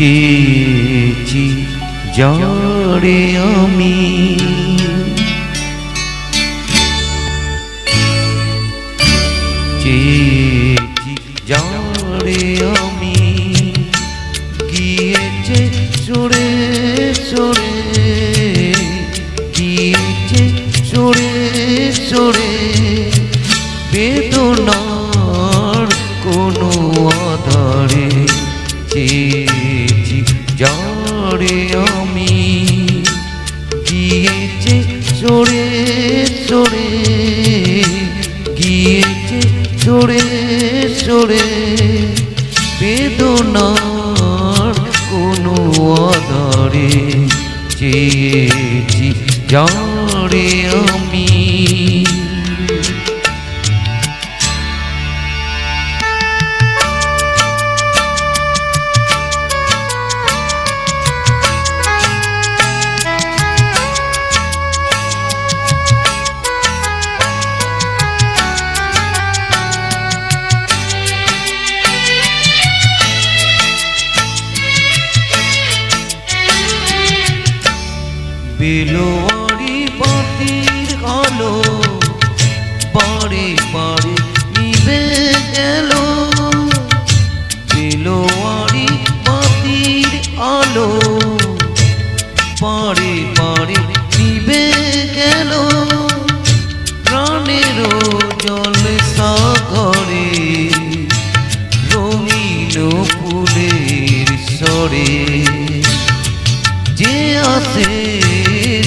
চেয়েছি যারে আমি। চেয়েছি যারে আমি। গিয়েছে সরে সরে গিয়েছে সরে সরে। বেদনার চেয়েছি যারে আমি গিয়েছে সরে সরে গিয়েছে সরে সরে বেদনার কোনো আধারে চেয়েছি। যারে বেলোয়ারি বাতির আলো বারে বারে নিভে গেল। বেলোয়ারি বাতির আলো বারে বারে নিভে গেল। প্রাণেরও জল সাগরে রঙিন ফুলের স্বরে। যে আসে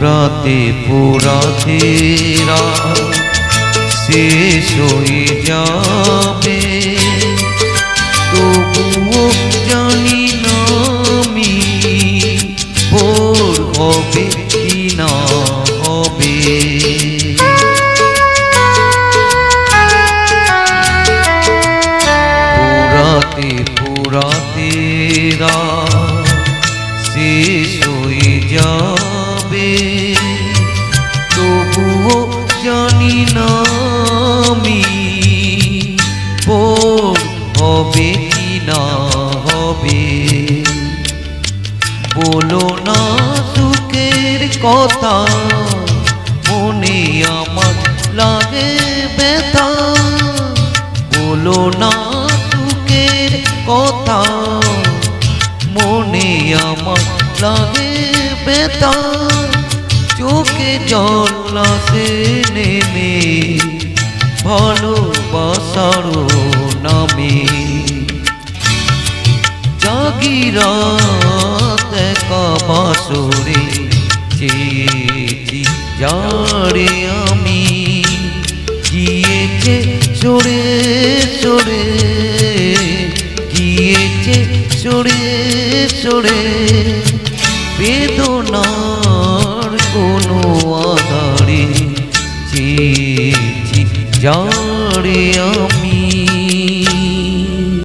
পুরাতে পুরাতে রাত শেষ হয়ে হবে কি না হবে? বলো না সুখের কথা, মনে আমার লাগে ব্যথা। বলো না সুখের কথা, মনে আমার লাগে ব্যথা। চোখে জল আসে নেমে ভালোবাসার জাগিরা দেখা বাসরে চেয়েছি যারে আমি। গিয়েছে সরে সরে গিয়েছে সরে সরে বেদনার কোনো আধারে চেয়েছি যারে আমি।